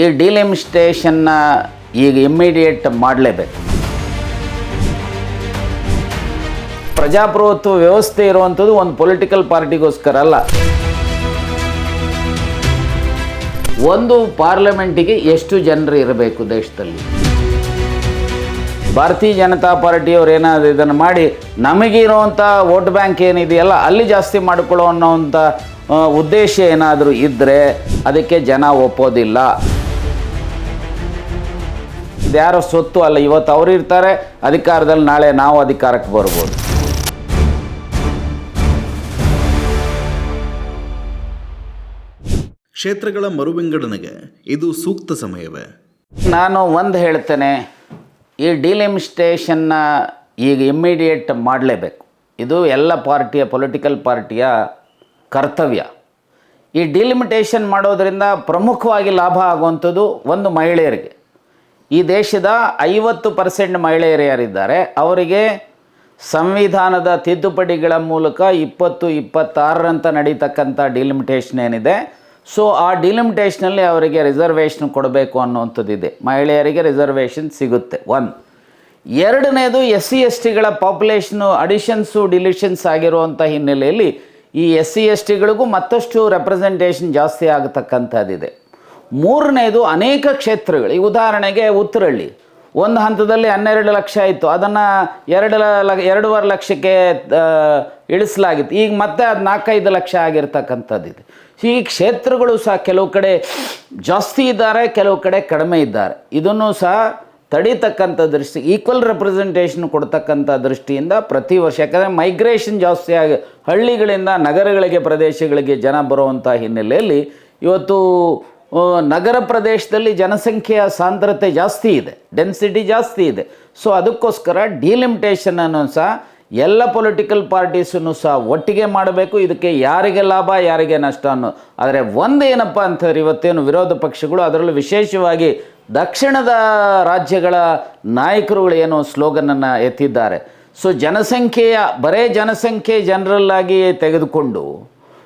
ಈ ಡಿಲಿಮಿಸ್ಟೇಷನ್ನ ಈಗ ಇಮ್ಮಿಡಿಯೇಟ್ ಮಾಡಲೇಬೇಕು. ಪ್ರಜಾಪ್ರಭುತ್ವ ವ್ಯವಸ್ಥೆ ಇರುವಂಥದ್ದು ಒಂದು ಪೊಲಿಟಿಕಲ್ ಪಾರ್ಟಿಗೋಸ್ಕರ ಅಲ್ಲ. ಒಂದು ಪಾರ್ಲಿಮೆಂಟಿಗೆ ಎಷ್ಟು ಜನರು ಇರಬೇಕು ದೇಶದಲ್ಲಿ? ಭಾರತೀಯ ಜನತಾ ಪಾರ್ಟಿಯವರು ಏನಾದರೂ ಇದನ್ನು ಮಾಡಿ, ನಮಗಿರುವಂಥ ವೋಟ್ ಬ್ಯಾಂಕ್ ಏನಿದೆಯಲ್ಲ, ಅಲ್ಲಿ ಜಾಸ್ತಿ ಮಾಡಿಕೊಳ್ಳೋ ಅನ್ನೋವಂಥ ಉದ್ದೇಶ ಏನಾದರೂ ಇದ್ದರೆ ಅದಕ್ಕೆ ಜನ ಒಪ್ಪೋದಿಲ್ಲ. ಇದ್ಯಾರೋ ಸೊತ್ತು ಅಲ್ಲ ಇವತ್ತು ಅವರು ಇರ್ತಾರೆ ಅಧಿಕಾರದಲ್ಲಿ ನಾಳೆ ನಾವು ಅಧಿಕಾರಕ್ಕೆ ಬರ್ಬೋದು. ಕ್ಷೇತ್ರಗಳ ಮರುವಿಂಗಡಣೆಗೆ ಇದು ಸೂಕ್ತ ಸಮಯವೇ? ನಾನು ಒಂದು ಹೇಳ್ತೇನೆ ಈ ಡಿಲಿಮಿಸ್ಟೇಷನ್ನ ಈಗ ಇಮ್ಮಿಡಿಯೇಟ್ ಮಾಡಲೇಬೇಕು. ಇದು ಎಲ್ಲ ಪಾರ್ಟಿಯ ಪೊಲಿಟಿಕಲ್ ಪಾರ್ಟಿಯ ಕರ್ತವ್ಯ. ಈ ಡಿಲಿಮಿಟೇಷನ್ ಮಾಡೋದರಿಂದ ಪ್ರಮುಖವಾಗಿ ಲಾಭ ಆಗುವಂಥದ್ದು ಒಂದು ಮಹಿಳೆಯರಿಗೆ. ಈ ದೇಶದ ಐವತ್ತು ಪರ್ಸೆಂಟ್ ಮಹಿಳೆಯರು ಯಾರಿದ್ದಾರೆ? ಅವರಿಗೆ ಸಂವಿಧಾನದ ತಿದ್ದುಪಡಿಗಳ ಮೂಲಕ ಇಪ್ಪತ್ತು, ಇಪ್ಪತ್ತಾರರಂತ ನಡೀತಕ್ಕಂಥ ಡಿಲಿಮಿಟೇಷನ್ ಏನಿದೆ. ಸೊ ಆ ಡಿಲಿಮಿಟೇಷನಲ್ಲಿ ಅವರಿಗೆ ರಿಸರ್ವೇಷನ್ ಕೊಡಬೇಕು ಅನ್ನುವಂಥದ್ದಿದೆ. ಮಹಿಳೆಯರಿಗೆ ರಿಸರ್ವೇಷನ್ ಸಿಗುತ್ತೆ. ಒನ್ ಎರಡನೇದು ಎಸ್ ಸಿ ಎಸ್ ಟಿಗಳ ಪಾಪ್ಯುಲೇಷನು ಅಡಿಷನ್ಸು ಡಿಲಿಷನ್ಸ್ ಆಗಿರುವಂಥ ಹಿನ್ನೆಲೆಯಲ್ಲಿ ಈ ಎಸ್ ಸಿ ಎಸ್ ಟಿಗಳಿಗೂ ಮತ್ತಷ್ಟು ರೆಪ್ರೆಸೆಂಟೇಷನ್ ಜಾಸ್ತಿ ಆಗತಕ್ಕಂಥದ್ದಿದೆ. ಮೂರನೇದು ಅನೇಕ ಕ್ಷೇತ್ರಗಳು. ಈ ಉದಾಹರಣೆಗೆ ಉತ್ತರಳ್ಳಿ. ಒಂದು ಹಂತದಲ್ಲಿ ಹನ್ನೆರಡು ಲಕ್ಷ ಇತ್ತು ಅದನ್ನು ಎರಡು ಲ ಎರಡೂವರೆ ಲಕ್ಷಕ್ಕೆ ಇಳಿಸಲಾಗಿತ್ತು. ಈಗ ಮತ್ತೆ ಅದು ನಾಲ್ಕೈದು ಲಕ್ಷ ಆಗಿರ್ತಕ್ಕಂಥದ್ದಿದೆ ಈ ಕ್ಷೇತ್ರಗಳು ಸಹ ಕೆಲವು ಕಡೆ ಜಾಸ್ತಿ ಇದ್ದಾರೆ, ಕೆಲವು ಕಡೆ ಕಡಿಮೆ ಇದ್ದಾರೆ. ಇದನ್ನು ಸಹ ತಡೀತಕ್ಕಂಥ ದೃಷ್ಟಿ ಈಕ್ವಲ್ ರೆಪ್ರೆಸೆಂಟೇಷನ್ ಕೊಡ್ತಕ್ಕಂಥ ದೃಷ್ಟಿಯಿಂದ ಪ್ರತಿ ವರ್ಷ. ಯಾಕಂದರೆ ಮೈಗ್ರೇಷನ್ ಜಾಸ್ತಿ ಆಗಿ, ಹಳ್ಳಿಗಳಿಂದ ನಗರಗಳಿಗೆ, ಪ್ರದೇಶಗಳಿಗೆ ಜನ ಬರುವಂಥ ಹಿನ್ನೆಲೆಯಲ್ಲಿ ಇವತ್ತು ನಗರ ಪ್ರದೇಶದಲ್ಲಿ ಜನಸಂಖ್ಯೆಯ ಸಾಂದ್ರತೆ ಜಾಸ್ತಿ ಇದೆ ಡೆನ್ಸಿಟಿ ಜಾಸ್ತಿ ಇದೆ. ಸೊ ಅದಕ್ಕೋಸ್ಕರ ಡಿಲಿಮಿಟೇಷನನ್ನು ಸಹ ಎಲ್ಲ ಪೊಲಿಟಿಕಲ್ ಪಾರ್ಟೀಸನ್ನು ಸಹ ಒಟ್ಟಿಗೆ ಮಾಡಬೇಕು. ಇದಕ್ಕೆ ಯಾರಿಗೆ ಲಾಭ, ಯಾರಿಗೆ ನಷ್ಟ ಅನ್ನೋ ಆದರೆ ಒಂದೇನಪ್ಪ ಅಂತಂದ್ರೆ ಇವತ್ತೇನು ವಿರೋಧ ಪಕ್ಷಗಳು, ಅದರಲ್ಲೂ ವಿಶೇಷವಾಗಿ ದಕ್ಷಿಣದ ರಾಜ್ಯಗಳ ನಾಯಕರುಗಳು ಏನು ಸ್ಲೋಗನನ್ನು ಎತ್ತಿದ್ದಾರೆ. ಸೊ ಜನಸಂಖ್ಯೆಯ ಬರೇ ಜನಸಂಖ್ಯೆ ಜನರಲ್ಲಾಗಿ ತೆಗೆದುಕೊಂಡು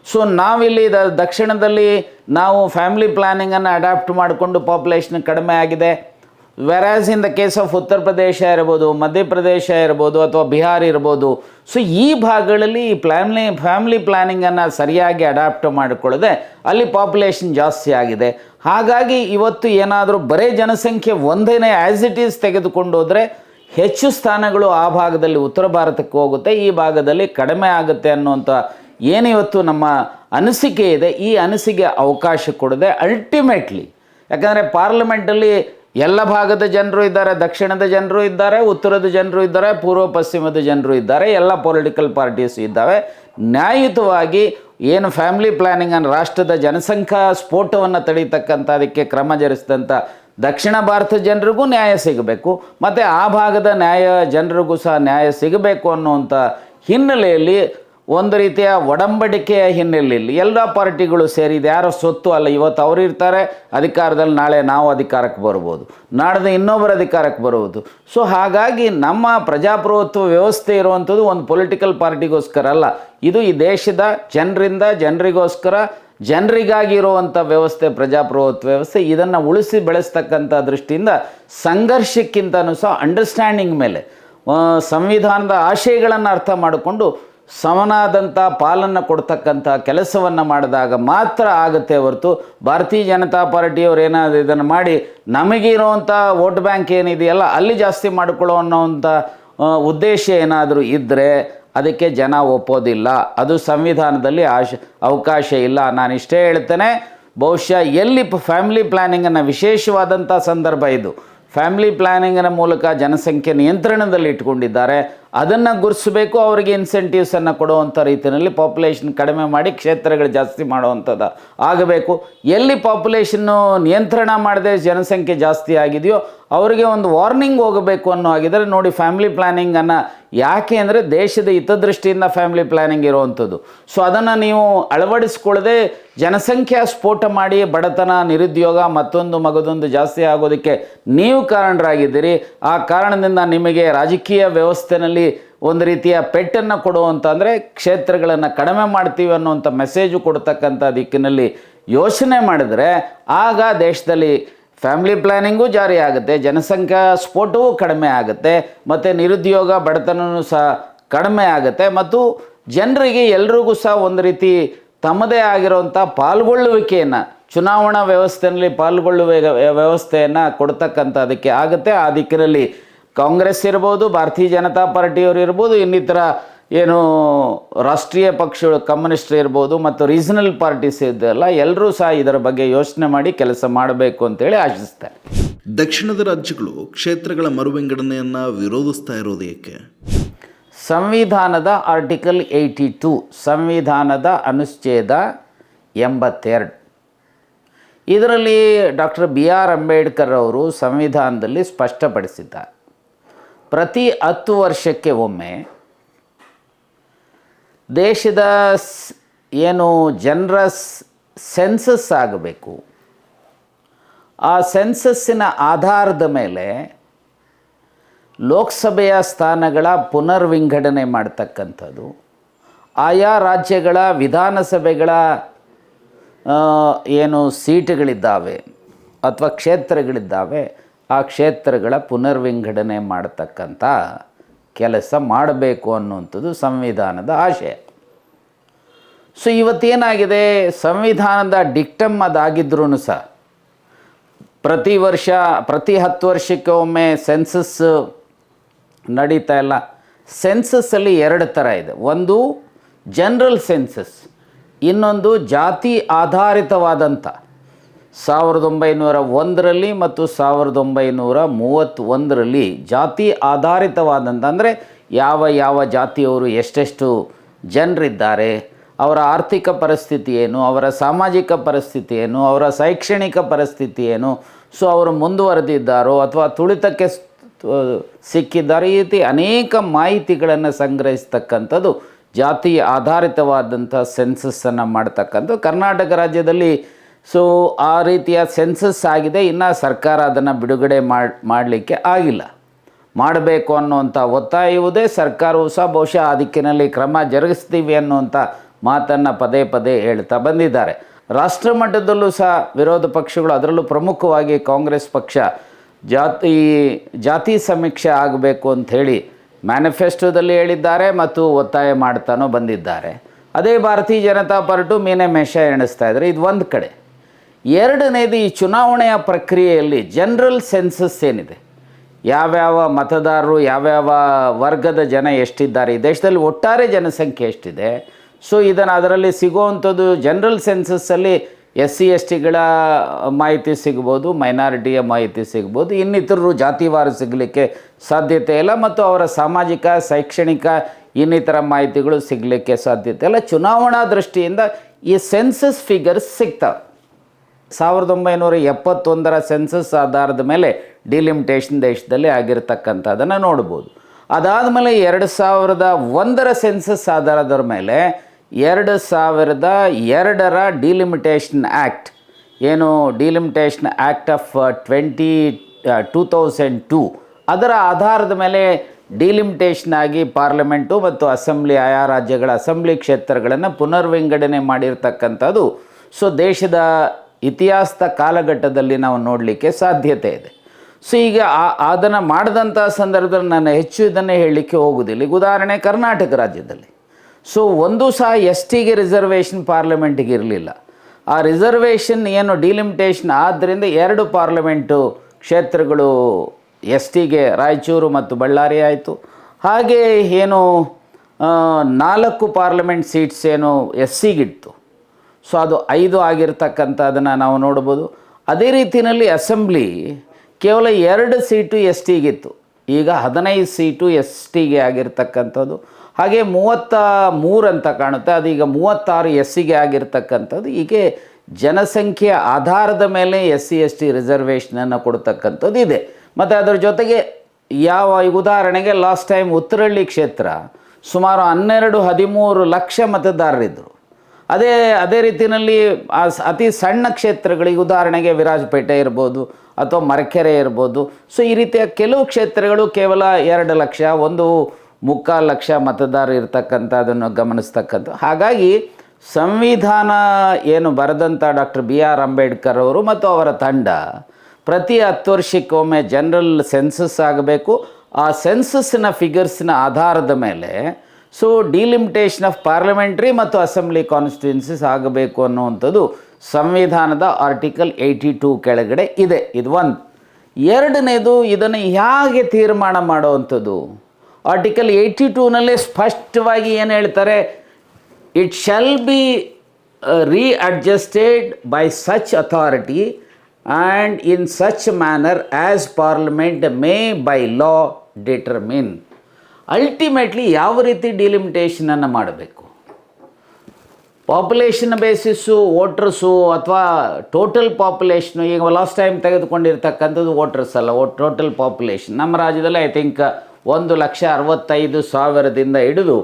ಸೊ ನಾವಿಲ್ಲಿ ದ ದಕ್ಷಿಣದಲ್ಲಿ ನಾವು ಫ್ಯಾಮಿಲಿ ಪ್ಲ್ಯಾನಿಂಗನ್ನು ಅಡಾಪ್ಟ್ ಮಾಡಿಕೊಂಡು ಪಾಪ್ಯುಲೇಷನ್ ಕಡಿಮೆ ಆಗಿದೆ. Versus in the case of Uttar Pradesh ಇರ್ಬೋದು ಮಧ್ಯಪ್ರದೇಶ ಇರ್ಬೋದು ಅಥವಾ ಬಿಹಾರ್ ಇರ್ಬೋದು ಸೊ ಈ ಭಾಗಗಳಲ್ಲಿ ಈ ಫ್ಯಾಮ್ಲಿ ಫ್ಯಾಮಿಲಿ ಪ್ಲ್ಯಾನಿಂಗನ್ನು ಸರಿಯಾಗಿ ಅಡಾಪ್ಟ್ ಮಾಡಿಕೊಳ್ಳದೆ ಅಲ್ಲಿ ಪಾಪ್ಯುಲೇಷನ್ ಜಾಸ್ತಿ ಆಗಿದೆ. ಹಾಗಾಗಿ ಇವತ್ತು ಏನಾದರೂ ಬರೇ ಜನಸಂಖ್ಯೆ ಒಂದೇನೇ ಆ್ಯಸ್ ಇಟ್ ಈಸ್ ತೆಗೆದುಕೊಂಡು ಹೋದರೆ ಹೆಚ್ಚು ಸ್ಥಾನಗಳು ಆ ಭಾಗದಲ್ಲಿ ಉತ್ತರ ಭಾರತಕ್ಕೆ ಹೋಗುತ್ತೆ, ಈ ಭಾಗದಲ್ಲಿ ಕಡಿಮೆ ಆಗುತ್ತೆ ಅನ್ನುವಂಥ ಏನಿವತ್ತು ನಮ್ಮ ಅನಿಸಿಕೆ ಇದೆ, ಈ ಅನಿಸಿಕೆ ಅವಕಾಶ ಕೊಡದೆ ಅಲ್ಟಿಮೇಟ್ಲಿ ಯಾಕಂದರೆ ಪಾರ್ಲಿಮೆಂಟಲ್ಲಿ ಎಲ್ಲ ಭಾಗದ ಜನರು ಇದ್ದಾರೆ, ದಕ್ಷಿಣದ ಜನರು ಇದ್ದಾರೆ, ಉತ್ತರದ ಜನರು ಇದ್ದಾರೆ, ಪೂರ್ವ ಪಶ್ಚಿಮದ ಜನರು ಇದ್ದಾರೆ, ಎಲ್ಲ ಪೊಲಿಟಿಕಲ್ ಪಾರ್ಟೀಸ್ ಇದ್ದಾವೆ. ನ್ಯಾಯಯುತವಾಗಿ ಏನು ಫ್ಯಾಮಿಲಿ ಪ್ಲ್ಯಾನಿಂಗ್ ಅನ್ನು ರಾಷ್ಟ್ರದ ಜನಸಂಖ್ಯಾ ಸ್ಫೋಟವನ್ನು ತಡೀತಕ್ಕಂಥ, ಅದಕ್ಕೆ ಕ್ರಮ ಜರುಗಿಸಿದಂಥ ದಕ್ಷಿಣ ಭಾರತ ಜನರಿಗೂ ನ್ಯಾಯ ಸಿಗಬೇಕು, ಮತ್ತು ಆ ಭಾಗದ ನ್ಯಾಯ ಜನರಿಗೂ ಸಹ ನ್ಯಾಯ ಸಿಗಬೇಕು ಅನ್ನುವಂಥ ಹಿನ್ನೆಲೆಯಲ್ಲಿ ಒಂದು ರೀತಿಯ ಒಡಂಬಡಿಕೆಯ ಹಿನ್ನೆಲೆಯಲ್ಲಿ ಎಲ್ಲ ಪಾರ್ಟಿಗಳು ಸೇರಿ ಯಾರ ಸೊತ್ತು ಅಲ್ಲ. ಇವತ್ತು ಅವರು ಇರ್ತಾರೆ. ಅಧಿಕಾರದಲ್ಲಿ ನಾಳೆ ನಾವು ಅಧಿಕಾರಕ್ಕೆ ಬರ್ಬೋದು. ನಾಡ್ದು ಇನ್ನೊಬ್ಬರು ಅಧಿಕಾರಕ್ಕೆ ಬರುವುದು. ಸೊ ಹಾಗಾಗಿ ನಮ್ಮ ಪ್ರಜಾಪ್ರಭುತ್ವ ವ್ಯವಸ್ಥೆ ಇರುವಂಥದ್ದು ಒಂದು ಪೊಲಿಟಿಕಲ್ ಪಾರ್ಟಿಗೋಸ್ಕರ ಅಲ್ಲ. ಇದು ಈ ದೇಶದ ಜನರಿಂದ ಜನರಿಗೋಸ್ಕರ, ಜನರಿಗಾಗಿ ಇರುವಂಥ ವ್ಯವಸ್ಥೆ, ಪ್ರಜಾಪ್ರಭುತ್ವ ವ್ಯವಸ್ಥೆ. ಇದನ್ನು ಉಳಿಸಿ ಬೆಳೆಸ್ತಕ್ಕಂಥ ದೃಷ್ಟಿಯಿಂದ ಸಂಘರ್ಷಕ್ಕಿಂತನೂ ಸಹ ಅಂಡರ್ಸ್ಟ್ಯಾಂಡಿಂಗ್ ಮೇಲೆ ಸಂವಿಧಾನದ ಆಶಯಗಳನ್ನು ಅರ್ಥ ಮಾಡಿಕೊಂಡು ಸಮನಾದಂಥ ಪಾಲನ್ನು ಕೊಡ್ತಕ್ಕಂಥ ಕೆಲಸವನ್ನು ಮಾಡಿದಾಗ ಮಾತ್ರ ಆಗುತ್ತೆ ಹೊರತು ಭಾರತೀಯ ಜನತಾ ಪಾರ್ಟಿಯವರು ಏನಾದರೂ ಇದನ್ನು ಮಾಡಿ ನಮಗಿರುವಂಥ ವೋಟ್ ಬ್ಯಾಂಕ್ ಏನಿದೆಯಲ್ಲ ಅಲ್ಲಿ ಜಾಸ್ತಿ ಮಾಡಿಕೊಳ್ಳೋ ಅನ್ನೋವಂಥ ಉದ್ದೇಶ ಏನಾದರೂ ಇದ್ದರೆ ಅದಕ್ಕೆ ಜನ ಒಪ್ಪೋದಿಲ್ಲ. ಅದು ಸಂವಿಧಾನದಲ್ಲಿ ಆಶ, ಅವಕಾಶ ಇಲ್ಲ. ನಾನು ಇಷ್ಟೇ ಹೇಳ್ತೇನೆ, ಬಹುಶಃ ಎಲ್ಲಿ ಫ್ಯಾಮಿಲಿ ಪ್ಲ್ಯಾನಿಂಗನ್ನು ವಿಶೇಷವಾದಂಥ ಸಂದರ್ಭ ಇದು. ಫ್ಯಾಮಿಲಿ ಪ್ಲ್ಯಾನಿಂಗಿನ ಮೂಲಕ ಜನಸಂಖ್ಯೆ ನಿಯಂತ್ರಣದಲ್ಲಿ ಇಟ್ಕೊಂಡಿದ್ದಾರೆ. ಅದನ್ನು ಗುರುತಿಸಬೇಕು ಅವರಿಗೆ ಇನ್ಸೆಂಟಿವ್ಸನ್ನು ಕೊಡುವಂಥ ರೀತಿಯಲ್ಲಿ ಪಾಪ್ಯುಲೇಷನ್ ಕಡಿಮೆ ಮಾಡಿ ಕ್ಷೇತ್ರಗಳು ಜಾಸ್ತಿ ಮಾಡುವಂಥದ್ದು ಆಗಬೇಕು. ಎಲ್ಲಿ ಪಾಪ್ಯುಲೇಷನ್ನು ನಿಯಂತ್ರಣ ಮಾಡದೆ ಜನಸಂಖ್ಯೆ ಜಾಸ್ತಿ ಆಗಿದೆಯೋ, ಅವರಿಗೆ ಒಂದು ವಾರ್ನಿಂಗ್ ಹೋಗಬೇಕು ಅನ್ನೋ ಆಗಿದರೆ ನೋಡಿ ಫ್ಯಾಮಿಲಿ ಪ್ಲ್ಯಾನಿಂಗನ್ನು ಯಾಕೆ ಅಂದರೆ ದೇಶದ ಹಿತದೃಷ್ಟಿಯಿಂದ ಫ್ಯಾಮಿಲಿ ಪ್ಲ್ಯಾನಿಂಗ್ ಇರುವಂಥದ್ದು. ಸೊ ಅದನ್ನು ನೀವು ಅಳವಡಿಸ್ಕೊಳ್ಳದೆ ಜನಸಂಖ್ಯಾ ಸ್ಫೋಟ ಮಾಡಿ ಬಡತನ, ನಿರುದ್ಯೋಗ, ಮತ್ತೊಂದು ಮಗದೊಂದು ಜಾಸ್ತಿ ಆಗೋದಕ್ಕೆ ನೀವು ಕಾರಣರಾಗಿದ್ದೀರಿ. ಆ ಕಾರಣದಿಂದ ನಿಮಗೆ ರಾಜಕೀಯ ವ್ಯವಸ್ಥೆನಲ್ಲಿ ಒಂದು ರೀತಿಯ ಪೆಟ್ಟನ್ನು ಕೊಡುವಂಥ ಅಂದರೆ ಕ್ಷೇತ್ರಗಳನ್ನು ಕಡಿಮೆ ಮಾಡ್ತೀವಿ ಅನ್ನುವಂಥ ಮೆಸೇಜು ಕೊಡ್ತಕ್ಕಂಥ ದಿಕ್ಕಿನಲ್ಲಿ ಯೋಚನೆ ಮಾಡಿದರೆ ಆಗ ದೇಶದಲ್ಲಿ ಫ್ಯಾಮಿಲಿ ಪ್ಲ್ಯಾನಿಂಗು ಜಾರಿ ಆಗುತ್ತೆ, ಜನಸಂಖ್ಯಾ ಸ್ಫೋಟವೂ ಕಡಿಮೆ ಆಗುತ್ತೆ, ಮತ್ತು ನಿರುದ್ಯೋಗ ಬಡತನವೂ ಸಹ ಕಡಿಮೆ ಆಗುತ್ತೆ ಮತ್ತು ಜನರಿಗೆ ಎಲ್ರಿಗೂ ಸಹ ಒಂದು ರೀತಿ ತಮ್ಮದೇ ಆಗಿರುವಂಥ ಪಾಲ್ಗೊಳ್ಳುವಿಕೆಯನ್ನು, ಚುನಾವಣಾ ವ್ಯವಸ್ಥೆಯಲ್ಲಿ ಪಾಲ್ಗೊಳ್ಳುವ ವ್ಯವಸ್ಥೆಯನ್ನು ಕೊಡ್ತಕ್ಕಂಥದಕ್ಕೆ ಆಗುತ್ತೆ. ಆ ದಿಕ್ಕಿನಲ್ಲಿ ಕಾಂಗ್ರೆಸ್ ಇರ್ಬೋದು ಭಾರತೀಯ ಜನತಾ ಪಾರ್ಟಿಯವರು ಇರ್ಬೋದು ಇನ್ನಿತರ ಏನು ರಾಷ್ಟ್ರೀಯ ಪಕ್ಷಗಳು ಕಮ್ಯುನಿಸ್ಟ್ ಇರ್ಬೋದು ಮತ್ತು ರೀಜನಲ್ ಪಾರ್ಟೀಸ್ ಇದೆಲ್ಲ ಎಲ್ಲರೂ ಸಹ ಇದರ ಬಗ್ಗೆ ಯೋಚನೆ ಮಾಡಿ ಕೆಲಸ ಮಾಡಬೇಕು ಅಂತೇಳಿ ಆಶಿಸ್ತಾರೆ ದಕ್ಷಿಣದ ರಾಜ್ಯಗಳು ಕ್ಷೇತ್ರಗಳ ಮರುವಿಂಗಡಣೆಯನ್ನು ವಿರೋಧಿಸ್ತಾ ಇರೋದು ಏಕೆ? ಸಂವಿಧಾನದ ಆರ್ಟಿಕಲ್ ಏಯ್ಟಿ ಟು ಸಂವಿಧಾನದ ಅನುಚ್ಛೇದ ಎಂಬತ್ತೆರಡು. ಇದರಲ್ಲಿ ಡಾಕ್ಟರ್ ಬಿ ಆರ್ ಅಂಬೇಡ್ಕರ್ ಅವರು ಸಂವಿಧಾನದಲ್ಲಿ ಸ್ಪಷ್ಟಪಡಿಸಿದ್ದಾರೆ. ಪ್ರತಿ ಹತ್ತು ವರ್ಷಕ್ಕೆ ಒಮ್ಮೆ ದೇಶದ ಏನು ಜನರ ಸೆನ್ಸಸ್ ಆಗಬೇಕು. ಆ ಸೆನ್ಸಸ್ಸಿನ ಆಧಾರದ ಮೇಲೆ ಲೋಕಸಭೆಯ ಸ್ಥಾನಗಳ ಪುನರ್ವಿಂಗಡಣೆ ಮಾಡ್ತಕ್ಕಂಥದ್ದು. ಆಯಾ ರಾಜ್ಯಗಳ ವಿಧಾನಸಭೆಗಳ ಏನು ಸೀಟುಗಳಿದ್ದಾವೆ, ಅಥವಾ ಕ್ಷೇತ್ರಗಳಿದ್ದಾವೆ ಆ ಕ್ಷೇತ್ರಗಳ ಪುನರ್ವಿಂಗಡಣೆ ಮಾಡತಕ್ಕಂಥ ಕೆಲಸ ಮಾಡಬೇಕು ಅನ್ನುವಂಥದ್ದು ಸಂವಿಧಾನದ ಆಶಯ. ಸೊ ಇವತ್ತೇನಾಗಿದೆ? ಸಂವಿಧಾನದ ಡಿಕ್ಟಮ್ ಅದಾಗಿದ್ರೂ ಸಹ ಪ್ರತಿ ವರ್ಷ, ಪ್ರತಿ ಹತ್ತು ವರ್ಷಕ್ಕೆ ಒಮ್ಮೆ ಸೆನ್ಸಸ್ ನಡೀತಾ ಇಲ್ಲ. ಸೆನ್ಸಸ್ಸಲ್ಲಿ ಎರಡು ಥರ ಇದೆ. ಒಂದು, ಜನರಲ್ ಸೆನ್ಸಸ್, ಇನ್ನೊಂದು ಜಾತಿ ಆಧಾರಿತವಾದಂಥ ಸಾವಿರದ ಒಂಬೈನೂರ ಒಂದರಲ್ಲಿ ಮತ್ತು ಸಾವಿರದ ಒಂಬೈನೂರ ಮೂವತ್ತೊಂದರಲ್ಲಿ ಜಾತಿ ಆಧಾರಿತವಾದಂಥ ಅಂದರೆ ಯಾವ ಯಾವ ಜಾತಿಯವರು ಎಷ್ಟೆಷ್ಟು ಜನರಿದ್ದಾರೆ, ಅವರ ಆರ್ಥಿಕ ಪರಿಸ್ಥಿತಿ ಏನು, ಅವರ ಸಾಮಾಜಿಕ ಪರಿಸ್ಥಿತಿ ಏನು, ಅವರ ಶೈಕ್ಷಣಿಕ ಪರಿಸ್ಥಿತಿ ಏನು, ಸೊ ಅವರು ಮುಂದುವರೆದಿದ್ದಾರೋ ಅಥವಾ ತುಳಿತಕ್ಕೆ ಸಿಕ್ಕಿದ್ದಾರೆ ಈ ರೀತಿ ಅನೇಕ ಮಾಹಿತಿಗಳನ್ನು ಸಂಗ್ರಹಿಸ್ತಕ್ಕಂಥದ್ದು ಜಾತಿ ಆಧಾರಿತವಾದಂಥ ಸೆನ್ಸಸ್ಸನ್ನು ಮಾಡ್ತಕ್ಕಂಥ ಕರ್ನಾಟಕ ರಾಜ್ಯದಲ್ಲಿ ಸೊ ಆ ರೀತಿಯ ಸೆನ್ಸಸ್ ಆಗಿದೆ. ಇನ್ನು ಸರ್ಕಾರ ಅದನ್ನು ಬಿಡುಗಡೆ ಮಾಡಿ, ಮಾಡಲಿಕ್ಕೆ ಆಗಿಲ್ಲ. ಮಾಡಬೇಕು ಅನ್ನುವಂಥ ಒತ್ತಾಯವುದೇ ಸರ್ಕಾರವು ಸಹ ಬಹುಶಃ ಆ ದಿಕ್ಕಿನಲ್ಲಿ ಕ್ರಮ ಜರುಗಿಸ್ತೀವಿ ಅನ್ನುವಂಥ ಮಾತನ್ನು ಪದೇ ಪದೇ ಹೇಳ್ತಾ ಬಂದಿದ್ದಾರೆ. ರಾಷ್ಟ್ರ ಮಟ್ಟದಲ್ಲೂ ಸಹ ವಿರೋಧ ಪಕ್ಷಗಳು ಅದರಲ್ಲೂ ಪ್ರಮುಖವಾಗಿ ಕಾಂಗ್ರೆಸ್ ಪಕ್ಷ ಜಾತಿ ಜಾತಿ ಸಮೀಕ್ಷೆ ಆಗಬೇಕು ಅಂಥೇಳಿ ಮ್ಯಾನಿಫೆಸ್ಟೋದಲ್ಲಿ ಹೇಳಿದ್ದಾರೆ ಮತ್ತು ಒತ್ತಾಯ ಮಾಡ್ತಾನೂ ಬಂದಿದ್ದಾರೆ. ಅದೇ ಭಾರತೀಯ ಜನತಾ ಪಾರ್ಟು ಮೀನೆ ಮೇಷ ಎಣಿಸ್ತಾ ಇದ್ದಾರೆ. ಇದು ಒಂದು ಕಡೆ. ಎರಡನೇದು ಈ ಚುನಾವಣೆಯ ಪ್ರಕ್ರಿಯೆಯಲ್ಲಿ ಜನರಲ್ ಸೆನ್ಸಸ್ ಏನಿದೆ? ಯಾವ್ಯಾವ ಮತದಾರರು, ಯಾವ್ಯಾವ ವರ್ಗದ ಜನ ಎಷ್ಟಿದ್ದಾರೆ? ಈ ದೇಶದಲ್ಲಿ ಒಟ್ಟಾರೆ ಜನಸಂಖ್ಯೆ ಎಷ್ಟಿದೆ? ಸೊ ಇದನ್ನು ಅದರಲ್ಲಿ ಸಿಗುವಂಥದ್ದು ಜನರಲ್ ಸೆನ್ಸಸ್ಸಲ್ಲಿ ಎಸ್ ಸಿ ಎಸ್ ಟಿಗಳ ಮಾಹಿತಿ ಸಿಗ್ಬೋದು ಮೈನಾರಿಟಿಯ ಮಾಹಿತಿ ಸಿಗ್ಬೋದು, ಇನ್ನಿತರರು ಜಾತಿವಾರು ಸಿಗಲಿಕ್ಕೆ ಸಾಧ್ಯತೆ ಇಲ್ಲ ಮತ್ತು ಅವರ ಸಾಮಾಜಿಕ, ಶೈಕ್ಷಣಿಕ, ಇನ್ನಿತರ ಮಾಹಿತಿಗಳು ಸಿಗಲಿಕ್ಕೆ ಸಾಧ್ಯತೆ ಇಲ್ಲ. ಚುನಾವಣಾ ದೃಷ್ಟಿಯಿಂದ ಈ ಸೆನ್ಸಸ್ ಫಿಗರ್ಸ್ ಸಿಗ್ತವೆ. ಸಾವಿರದ ಒಂಬೈನೂರ ಎಪ್ಪತ್ತೊಂದರ ಸೆನ್ಸಸ್ ಆಧಾರದ ಮೇಲೆ ಡಿಲಿಮಿಟೇಷನ್ ದೇಶದಲ್ಲಿ ಆಗಿರ್ತಕ್ಕಂಥದ್ದನ್ನು ನೋಡ್ಬೋದು. ಅದಾದಮೇಲೆ ಎರಡು ಸಾವಿರದ ಒಂದರ ಸೆನ್ಸಸ್ ಆಧಾರದ ಮೇಲೆ ಎರಡು ಸಾವಿರದ ಎರಡರ ಡಿಲಿಮಿಟೇಷನ್ ಆ್ಯಕ್ಟ್ ಏನು delimitation act of twenty two thousand two ಅದರ ಆಧಾರದ ಮೇಲೆ ಡಿಲಿಮಿಟೇಷನ್ ಆಗಿ ಪಾರ್ಲಿಮೆಂಟು ಮತ್ತು ಅಸೆಂಬ್ಲಿ ಆಯಾ ರಾಜ್ಯಗಳ ಅಸೆಂಬ್ಲಿ ಕ್ಷೇತ್ರಗಳನ್ನು ಪುನರ್ವಿಂಗಡಣೆ ಮಾಡಿರ್ತಕ್ಕಂಥದ್ದು. ಸೊ ದೇಶದ ಇತಿಹಾಸದ ಕಾಲಘಟ್ಟದಲ್ಲಿ ನಾವು ನೋಡಲಿಕ್ಕೆ ಸಾಧ್ಯತೆ ಇದೆ. ಸೊ ಈಗ ಆ- ಅದನ್ನು ಮಾಡಿದಂಥ ಸಂದರ್ಭದಲ್ಲಿ ನಾನು ಹೆಚ್ಚು ಇದನ್ನೇ ಹೇಳಲಿಕ್ಕೆ ಹೋಗೋದಿಲ್ಲ ಈಗ ಉದಾಹರಣೆ ಕರ್ನಾಟಕ ರಾಜ್ಯದಲ್ಲಿ. ಸೊ ಒಂದು ಸಹ ಎಸ್ ಟಿಗೆ ರಿಸರ್ವೇಷನ್ ಪಾರ್ಲಿಮೆಂಟಿಗೆ ಇರಲಿಲ್ಲ. ಆ ರಿಸರ್ವೇಷನ್ ಏನು ಡಿಲಿಮಿಟೇಷನ್ ಆದ್ದರಿಂದ ಎರಡು ಪಾರ್ಲಿಮೆಂಟು ಕ್ಷೇತ್ರಗಳು ಎಸ್ ಟಿಗೆ ರಾಯಚೂರು ಮತ್ತು ಬಳ್ಳಾರಿ ಆಯಿತು. ಹಾಗೆ ಏನು ನಾಲ್ಕು ಪಾರ್ಲಿಮೆಂಟ್ ಸೀಟ್ಸ್ ಏನು ಎಸ್ ಸಿಗಿತ್ತು ಸೊ ಅದು ಐದು ಆಗಿರ್ತಕ್ಕಂಥದ್ದನ್ನು ನಾವು ನೋಡ್ಬೋದು. ಅದೇ ರೀತಿಯಲ್ಲಿ ಅಸೆಂಬ್ಲಿ ಕೇವಲ ಎರಡು ಸೀಟು ಎಸ್ ಟಿಗಿತ್ತು ಈಗ ಹದಿನೈದು ಸೀಟು ಎಸ್ ಟಿಗೆ ಆಗಿರ್ತಕ್ಕಂಥದ್ದು. ಹಾಗೆ ಮೂವತ್ತ ಅಂತ ಕಾಣುತ್ತೆ. ಅದು ಈಗ ಮೂವತ್ತಾರು ಎಸ್ ಸಿಗೆ ಆಗಿರ್ತಕ್ಕಂಥದ್ದು. ಹೀಗೆ ಜನಸಂಖ್ಯೆಯ ಆಧಾರದ ಮೇಲೆ ಎಸ್ ಸಿ ಎಸ್ ಟಿ ರಿಸರ್ವೇಷನನ್ನು ಕೊಡ್ತಕ್ಕಂಥದ್ದು ಇದೆ. ಮತ್ತು ಅದರ ಜೊತೆಗೆ ಯಾವ ಉದಾಹರಣೆಗೆ ಲಾಸ್ಟ್ ಟೈಮ್ ಉತ್ತರಳ್ಳಿ ಕ್ಷೇತ್ರ ಸುಮಾರು ಹನ್ನೆರಡು ಹದಿಮೂರು ಲಕ್ಷ ಮತದಾರರಿದ್ದರು ಅದೇ ಅದೇ ರೀತಿಯಲ್ಲಿ ಅತಿ ಸಣ್ಣ ಕ್ಷೇತ್ರಗಳಿಗೆ ಉದಾಹರಣೆಗೆ ವಿರಾಜಪೇಟೆ ಇರ್ಬೋದು ಅಥವಾ ಮರಕೆರೆ ಇರ್ಬೋದು. ಸೊ, ಈ ರೀತಿಯ ಕೆಲವು ಕ್ಷೇತ್ರಗಳು ಕೇವಲ ಎರಡು ಲಕ್ಷ, ಒಂದು ಮುಕ್ಕಾಲು ಲಕ್ಷ ಮತದಾರ ಇರ್ತಕ್ಕಂಥದ್ದನ್ನು ಗಮನಿಸ್ತಕ್ಕಂಥ ಹಾಗಾಗಿ ಸಂವಿಧಾನ ಏನು ಬರೆದಂಥ ಡಾಕ್ಟರ್ ಬಿ ಆರ್ ಅಂಬೇಡ್ಕರ್ ಅವರು ಮತ್ತು ಅವರ ತಂಡ ಪ್ರತಿ ಹತ್ತು ವರ್ಷಕ್ಕೊಮ್ಮೆ ಜನರಲ್ ಸೆನ್ಸಸ್ ಆಗಬೇಕು. ಆ ಸೆನ್ಸಸ್ನ ಫಿಗರ್ಸ್ನ ಆಧಾರದ ಮೇಲೆ ಸೊ ಡಿಲಿಮಿಟೇಷನ್ ಆಫ್ ಪಾರ್ಲಿಮೆಂಟ್ರಿ ಮತ್ತು ಅಸೆಂಬ್ಲಿ ಕಾನ್ಸ್ಟಿಟ್ಯೂನ್ಸೀಸ್ ಆಗಬೇಕು ಅನ್ನುವಂಥದ್ದು ಸಂವಿಧಾನದ ಆರ್ಟಿಕಲ್ ಏಯ್ಟಿ ಟೂ ಕೆಳಗಡೆ ಇದೆ. ಇದು ಒಂದು. ಎರಡನೇದು, ಇದನ್ನು ಹೇಗೆ ತೀರ್ಮಾನ ಮಾಡುವಂಥದ್ದು? ಆರ್ಟಿಕಲ್ ಏಯ್ಟಿ ಟೂನಲ್ಲೇ ಸ್ಪಷ್ಟವಾಗಿ ಏನು ಹೇಳ್ತಾರೆ? It shall be readjusted by such authority and in such manner as parliament may by law determine ultimately ಯಾವ ರೀತಿ ಡಿಲಿಮಿಟೇಷನನ್ನು ಮಾಡಬೇಕು? ಪಾಪ್ಯುಲೇಷನ್ ಬೇಸಿಸ್ಸು ವೋಟರ್ಸು ಅಥವಾ ಟೋಟಲ್ ಪಾಪ್ಯುಲೇಷನು ಈಗ ಲಾಸ್ಟ್ ಟೈಮ್ ತೆಗೆದುಕೊಂಡಿರ್ತಕ್ಕಂಥದ್ದು ವೋಟರ್ಸ್ ಅಲ್ಲ ಓ ಟೋಟಲ್ ಪಾಪ್ಯುಲೇಷನ್ ನಮ್ಮ ರಾಜ್ಯದಲ್ಲಿ ಐ ಥಿಂಕ್ ಒಂದು ಲಕ್ಷ ಅರವತ್ತೈದು ಸಾವಿರದಿಂದ ಹಿಡಿದು